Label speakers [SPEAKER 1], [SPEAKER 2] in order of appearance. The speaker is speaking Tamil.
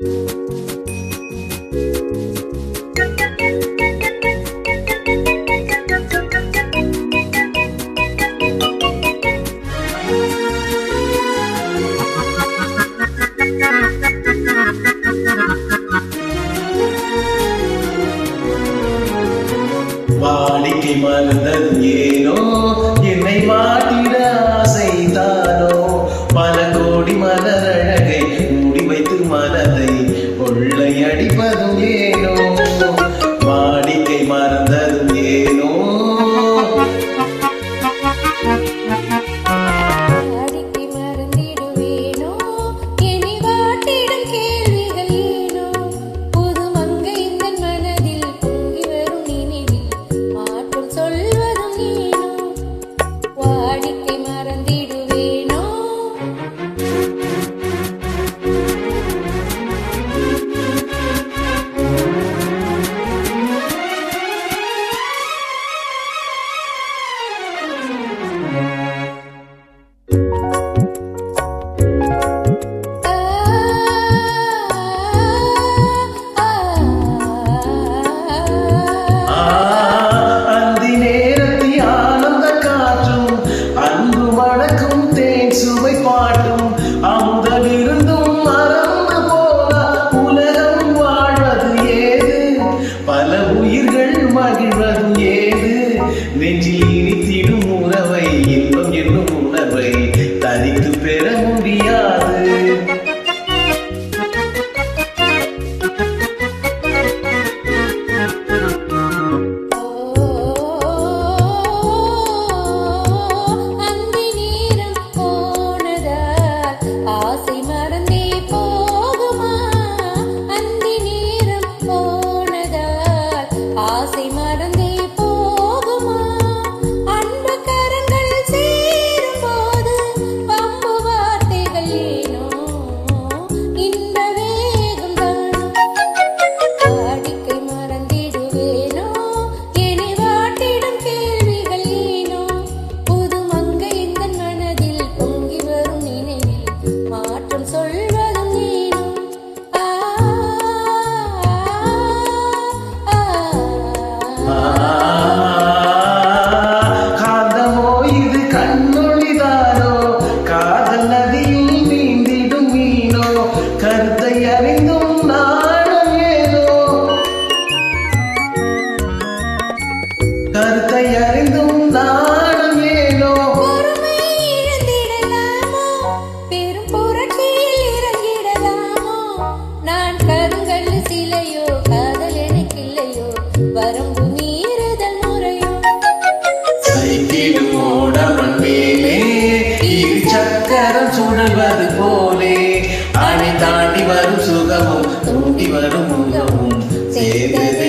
[SPEAKER 1] வாடிக்கை மறந்தது ஏனோ என்னை மாட்டிட கருத்தை அறிந்தும் நாணம் ஏனோ
[SPEAKER 2] பெரும் புரட்சியில் இறங்கிடலாமோ? நான் கருங்கல் சிலையோ காதல் எனக்கில்லையோ வரம்பு மீறுதல் முறையோ?
[SPEAKER 1] சைக்கிளும் போலே. அணை தாண்டி வரும் சுகமும் தூண்டி வரும் முகமும் சேர்ந்தது